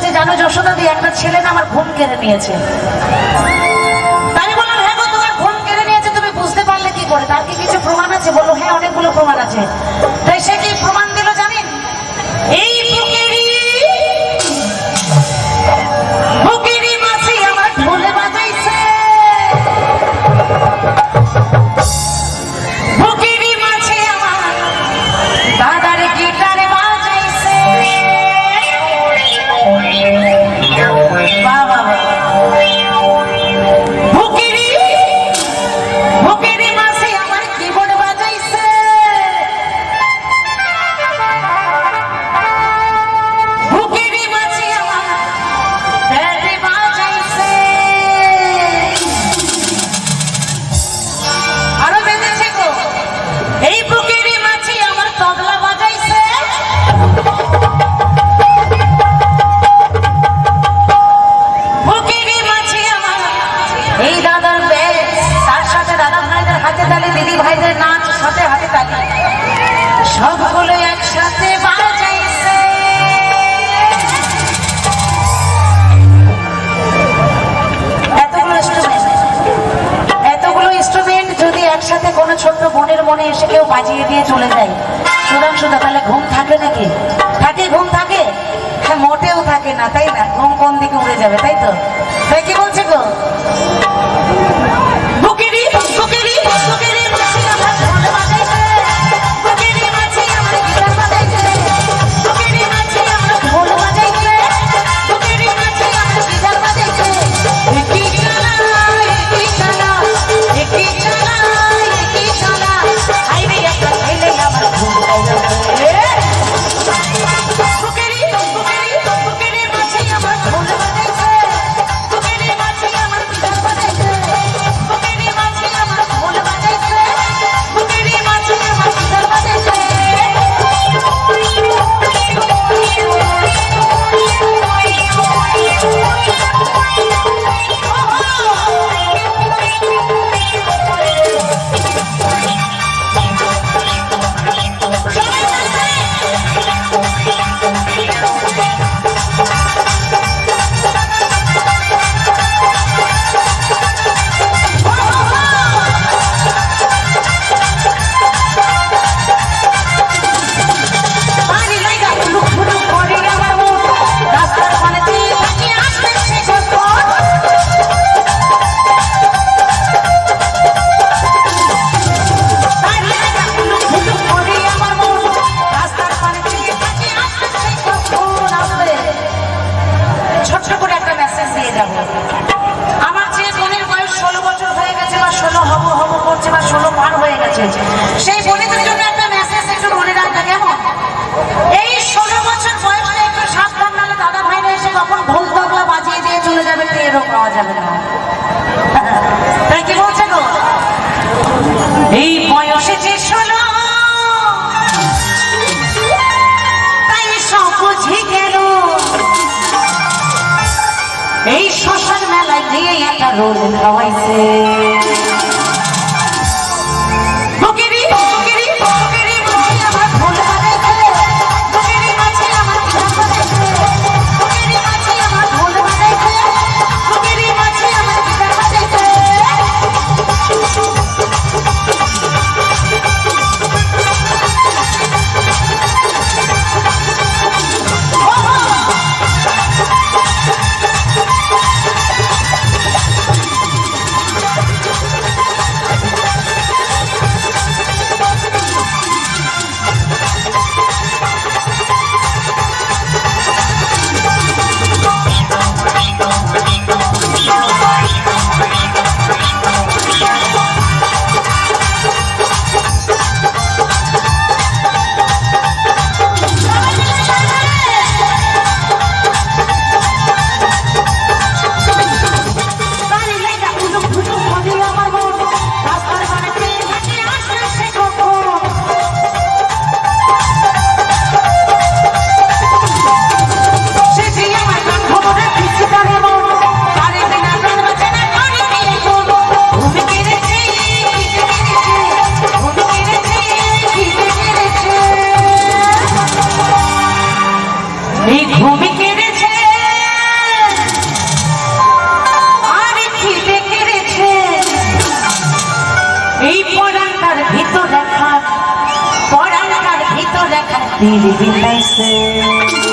বলছে জানো যশোদাদি একটা ছেলে না আমার ঘুম কেড়ে নিয়েছে। বললাম হ্যাঁ তোমার ঘুম কেড়ে নিয়েছে, তুমি বুঝতে পারলে কি করে? তার কি কিছু প্রমাণ আছে? বলল হ্যাঁ অনেকগুলো প্রমাণ আছে। এই দাদার ব্যাগ, তার সাথে দাদা ভাইদের হাতে তালি, দিদি ভাইদের নাচ, সাথে হাতে তালি। সবগুলো একসাথে বাজাইছে। এতগুলো ইনস্ট্রুমেন্ট এতগুলো ইনস্ট্রুমেন্ট যদি একসাথে কোনো ছোট্ট বোনের মনে এসে কেউ বাজিয়ে দিয়ে চলে যায়, সুধাংশু তাহলে ঘুম থাকে নাকি? থাকে, ঘুম থাকে? হ্যাঁ মোটেও থাকে না, তাই না? ঘুম কোন দিকে উড়ে যাবে, তাই তো? হ্যাঁ, কি বলছে গো? Rolling and. Bilibid License.